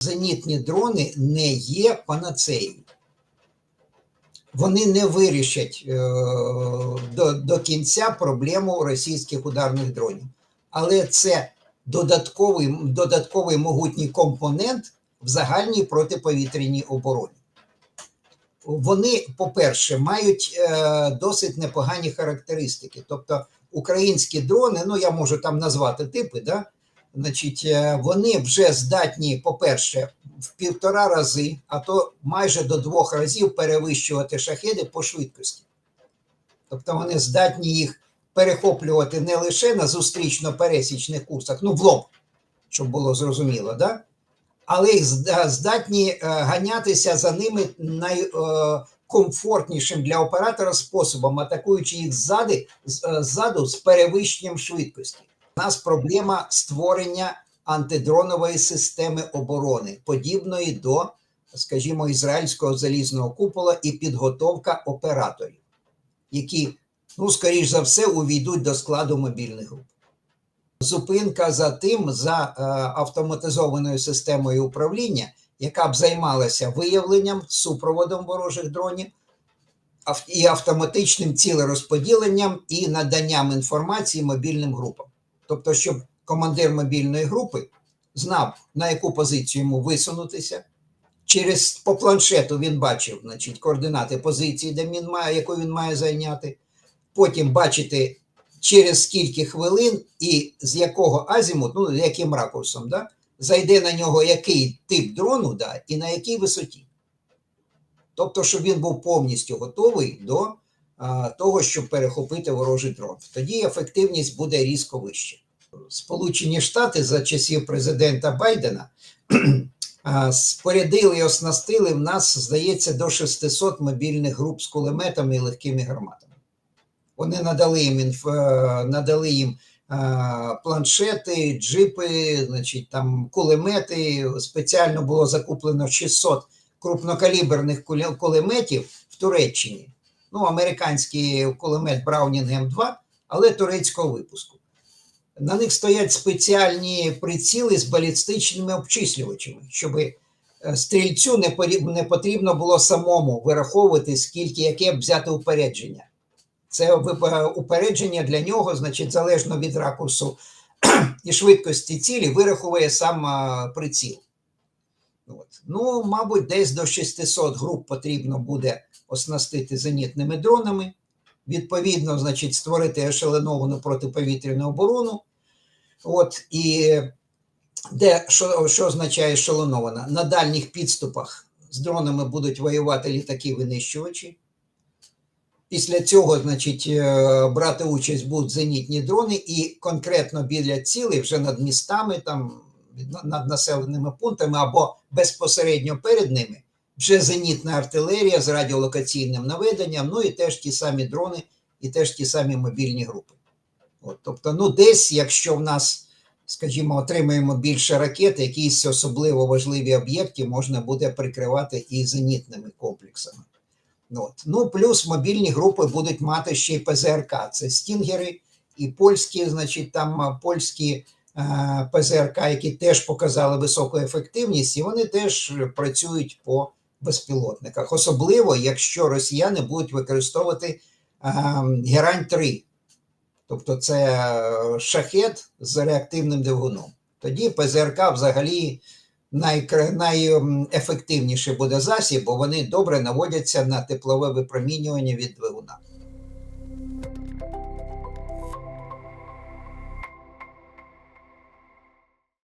зенітні дрони не є панацеєю. Вони не вирішать е, до, до кінця проблему російських ударних дронів. Але це додатковий, додатковий могутній компонент в загальній протиповітряній обороні. Вони, по-перше, мають е, досить непогані характеристики. Тобто, українські дрони, ну я можу там назвати типи, да? Значить, е, вони вже здатні, по-перше, в півтора рази, а то майже до двох разів перевищувати шахеди по швидкості. Тобто вони здатні їх перехоплювати не лише на зустрічно-пересічних курсах, ну в лоб, щоб було зрозуміло, да? але їх здатні е, ганятися за ними найкомфортнішим для оператора способом, атакуючи їх ззади, е, ззаду з перевищенням швидкості. Нас проблема створення антидронової системи оборони, подібної до, скажімо, ізраїльського залізного купола і підготовка операторів, які, ну, скоріш за все, увійдуть до складу мобільних груп. Зупинка за тим, за е, автоматизованою системою управління, яка б займалася виявленням, супроводом ворожих дронів і автоматичним цілерозподіленням і наданням інформації мобільним групам. Тобто, щоб командир мобільної групи знав, на яку позицію йому висунутися. Через по планшету він бачив значить, координати позиції, де він має, яку він має зайняти. Потім бачити через скільки хвилин і з якого азімут, ну яким ракурсом, да, зайде на нього який тип дрону, да, і на якій висоті. Тобто, щоб він був повністю готовий до того, щоб перехопити ворожий дрон. Тоді ефективність буде різко вища. Сполучені Штати за часів президента Байдена спорядили і оснастили в нас, здається, до 600 мобільних груп з кулеметами і легкими гарматами. Вони надали їм інф... е, надали їм е, планшети, джипи, значить, там кулемети. Спеціально було закуплено 600 крупнокаліберних куле- кулеметів в Туреччині. Ну, американський кулемет Браунінг М2, але турецького випуску. На них стоять спеціальні приціли з балістичними обчислювачами, щоб стрільцю не потрібно було самому вираховувати, скільки яке взяти упередження. Це упередження для нього, значить, залежно від ракурсу і швидкості цілі, вираховує сам приціл. От. Ну, мабуть, десь до 600 груп потрібно буде оснастити зенітними дронами. Відповідно, значить, створити ешеленовану протиповітряну оборону. От, і де, що, що означає ешелонована? На дальніх підступах з дронами будуть воювати літаки-винищувачі. Після цього, значить, е, брати участь будуть зенітні дрони, і конкретно біля цілей, вже над містами, там, над населеними пунктами або безпосередньо перед ними, вже зенітна артилерія з радіолокаційним наведенням, ну і теж ті самі дрони, і теж ті самі мобільні групи. От, тобто, ну, десь, якщо в нас, скажімо, отримаємо більше ракет, якісь особливо важливі об'єкти можна буде прикривати і зенітними комплексами. От. Ну, плюс мобільні групи будуть мати ще й ПЗРК. Це стінгери і польські, значить, там польські ПЗРК, які теж показали високу ефективність, і вони теж працюють по безпілотниках. Особливо, якщо росіяни будуть використовувати е, Герань 3 Тобто це е, шахет з реактивним двигуном. Тоді ПЗРК взагалі найефективніший буде засіб, бо вони добре наводяться на теплове випромінювання від двигуна.